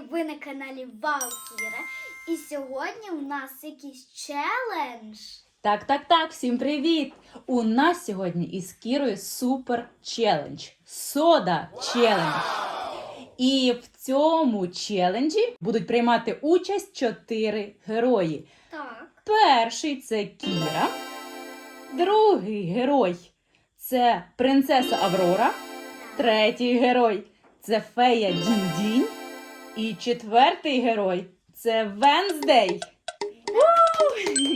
Ви на каналі Валкіра. І сьогодні у нас якийсь челендж. Так, так, так, всім привіт! У нас сьогодні із Кірою супер челендж. Сода челендж. І в цьому челенджі будуть приймати участь чотири герої. Так. Перший це Кіра. Другий герой це принцеса Аврора. Третій герой це фея Дінь-Дінь. І четвертий герой це Венздей.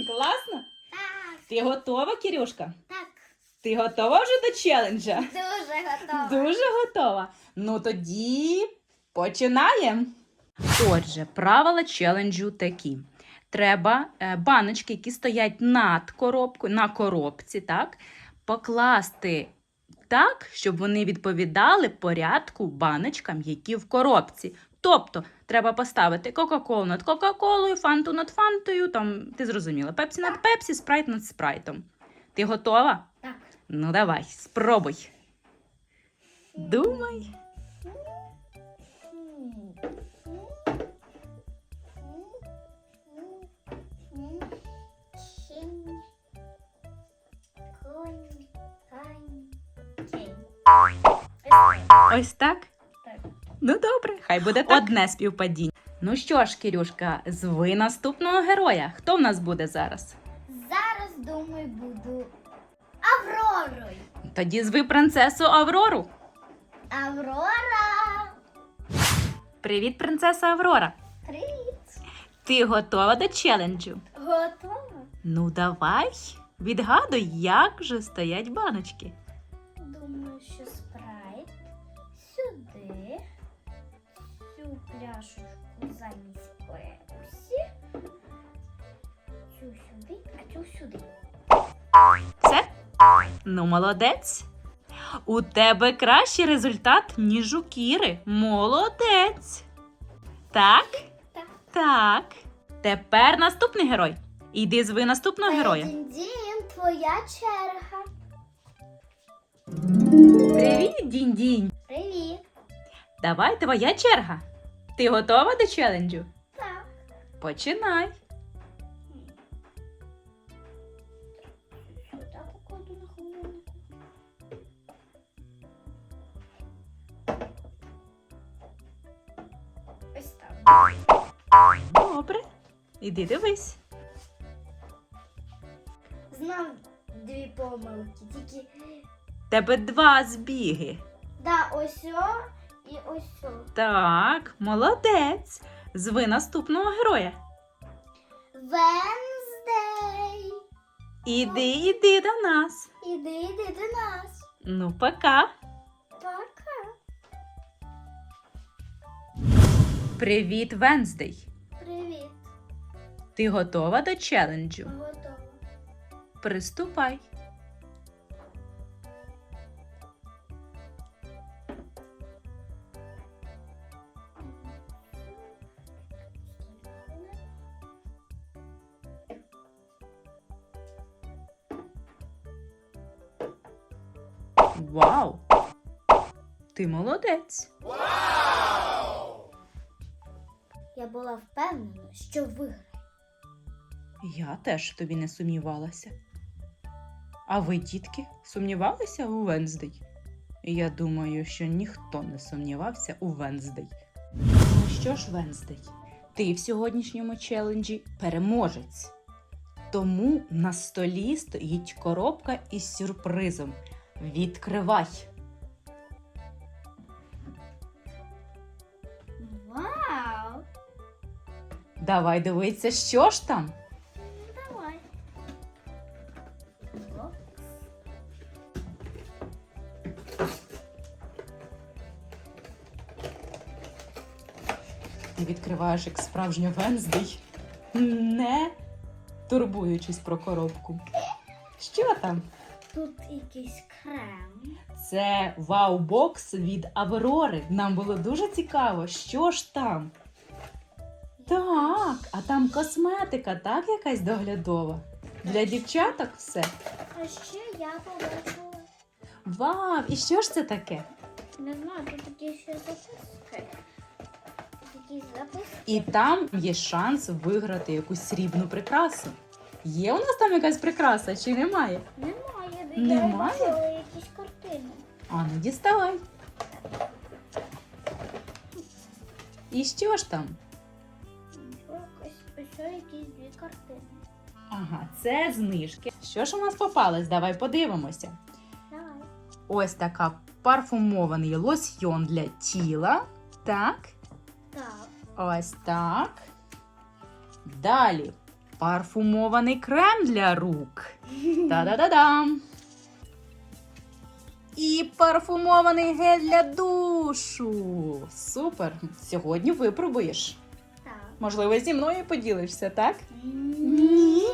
Класно! Так. Ти готова, Кірюшка? Так. Ти готова вже до челенджа? Дуже готова. Дуже готова. Ну тоді починаємо. Отже, правила челенджу такі. Треба е, баночки, які стоять над коробкою, на коробці, так, покласти так, щоб вони відповідали порядку баночкам, які в коробці. Тобто, треба поставити Кока-Колу над Кока-Колою, фанту над фантою, там, ти зрозуміла, пепсі над пепсі, спрайт над спрайтом. Ти готова? Так. Ну, давай, спробуй. Думай. Ось так? Ну добре, хай буде так. одне співпадіння. Ну що ж, Кірюшка, зви наступного героя. Хто в нас буде зараз? Зараз, думаю, буду Авророю. Тоді зви принцесу Аврору. Аврора! Привіт, принцеса Аврора. Привіт! Ти готова до челенджу? Готова? Ну, давай, відгадуй, як же стоять баночки. Думаю, що пляшечку замість пепсі, цю сюди, а цю сюди. Це? Ну, молодець. У тебе кращий результат, ніж у Кіри. Молодець. Так? Так. Так. Тепер наступний герой. Іди зви наступного героя. Дін, твоя черга. Привіт, дінь-дінь. Привіт. Давай твоя черга. Ти готова до челенджу? Так. Починай. Ось так. Добре. Іди дивись. Знав дві помилки, тільки Тебе два збіги. да, ось о і ось. Так, молодець. Зви наступного героя. Венздей. Іди, іди до нас. Іди, іди до нас. Ну, пока. Пока. Привіт, Венздей. Привіт. Ти готова до челенджу? Готова. Приступай. Вау! Ти молодець. Я була впевнена, що виграю. Я теж в тобі не сумнівалася. А ви, дітки, сумнівалися у Венздей? Я думаю, що ніхто не сумнівався у Венздей. Ну що ж, Венздей, ти в сьогоднішньому челенджі переможець. Тому на столі стоїть коробка із сюрпризом. Відкривай! Вау! Давай дивитися, що ж там. Давай. Ти відкриваєш як справжня Венздей, не турбуючись про коробку. Що там? Тут якийсь крем. Це вау-бокс від Аврори. Нам було дуже цікаво, що ж там. Так, а там косметика, так, якась доглядова. Для дівчаток все. А ще я побачила. Вау! І що ж це таке? Не знаю, тут такі ще записки. Такі запис. І там є шанс виграти якусь срібну прикрасу. Є у нас там якась прикраса чи немає? Немає, Немає? бачила якісь картини. А ну діставай. І що ж там? Ось якісь дві картини. Ага, це знижки. Що ж у нас попалось? Давай подивимося. Давай. Ось така парфумований лосьйон для тіла. Так. Так. Ось так. Далі парфумований крем для рук. Та-да-да-дам. І парфумований гель для душу. Супер! Сьогодні випробуєш. Так. Можливо, зі мною поділишся, так? Ні.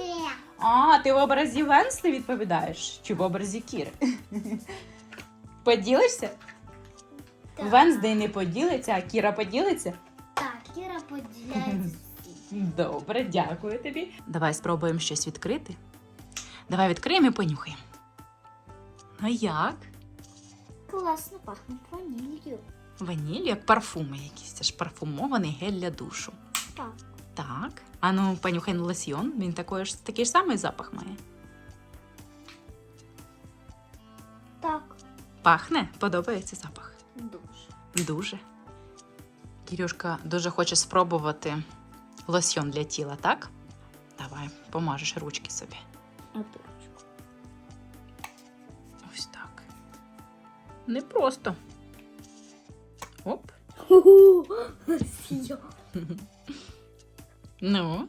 А, ти в образі Венсли відповідаєш? Чи в образі Кіри? Поділишся? Так. Венздей не поділиться, а Кіра поділиться? Так, Кіра поділяється. Добре, дякую тобі. Давай спробуємо щось відкрити. Давай відкриємо і понюхаємо. Ну як? Класно пахне ванілью. Ваніль, як парфуми якісь. Це ж парфумований гель для душу. Так. Так. А ну, понюхай на лосьйон. Він такий ж, такий ж самий запах має. Так. Пахне? Подобається запах. Дуже. Дуже. Кірюшка дуже хоче спробувати лосьйон для тіла, так? Давай, помажеш ручки собі. Одурочку. Не просто. Оп. Ну,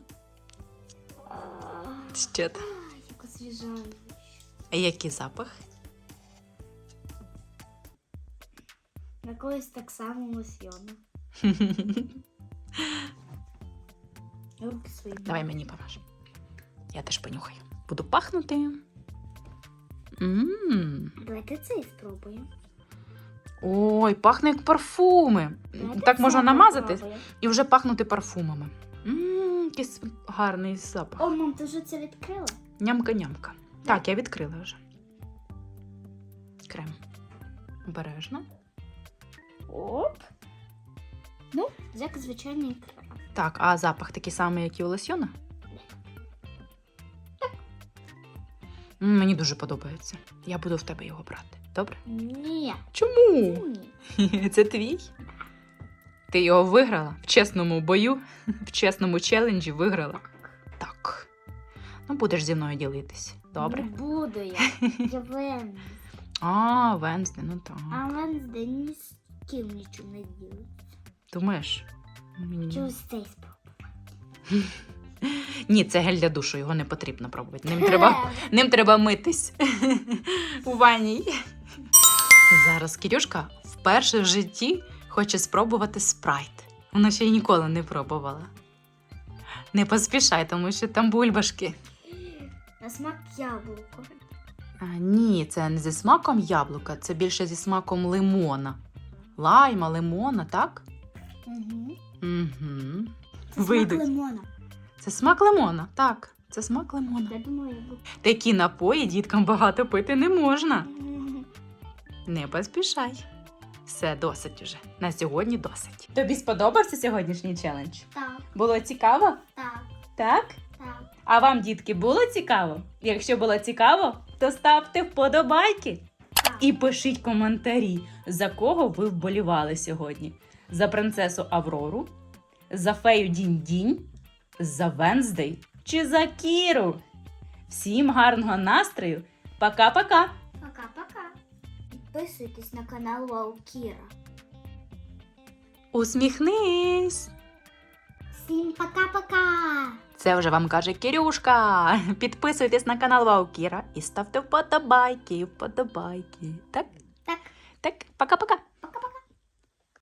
що там? Як освіжаюче. А який запах? На когось так само лосьйону. Руки свої. Давай мені помаж. Я теж понюхаю. Буду пахнути. М. Давайте цей спробуємо. Ой, пахне як парфуми. Давайте Так можна намазати і вже пахнути парфумами. М, Якийсь гарний запах. О, мам, ти вже це відкрила? Нямка-нямка. Так, я відкрила вже. Крем. Обережно. Оп. Ну, як звичайний крем. Так, а запах такий самий, як і у лосьйона? Мені дуже подобається. Я буду в тебе його брати. Добре? Ні. Чому? Ні. Це твій? Ти його виграла в чесному бою, в чесному челенджі виграла. Так. Ну, будеш зі мною ділитись. Добре? Не буду я. Я Венс. А, Венсде, ну так. А Венсде ні з ким нічого не ділить. Думаєш? Мені- цей спробуй. Ні, це гель для душу, його не потрібно пробувати. Ним треба, ним треба митись у ванній. Зараз Кирюшка вперше в житті хоче спробувати спрайт. Вона ще й ніколи не пробувала. Не поспішай, тому що там бульбашки. На смак яблуко. А, ні, це не зі смаком яблука, це більше зі смаком лимона. Лайма, лимона, так? Угу. Угу. Це Вийдуть. смак лимона. Це смак лимона, так. Це смак лимона. Я думаю, яблуко. Такі напої діткам багато пити не можна. Не поспішай. Все, досить уже. На сьогодні досить. Тобі сподобався сьогоднішній челендж? Так, Було цікаво? так, Так? так. А вам, дітки, було цікаво? Якщо було цікаво, то ставте вподобайки так. і пишіть коментарі, за кого ви вболівали сьогодні: за принцесу Аврору, за фею Дінь-Дінь, за Венздей чи за Кіру. Всім гарного настрою! Пока-пока! Пока-пока. Підписуйтесь на канал Ваукіра. Усміхнись! Всім пока-пока! Це вже вам каже Кирюшка. Підписуйтесь на канал Ваукіра і ставте вподобайки, вподобайки. Так? Так. Так, пока-пока.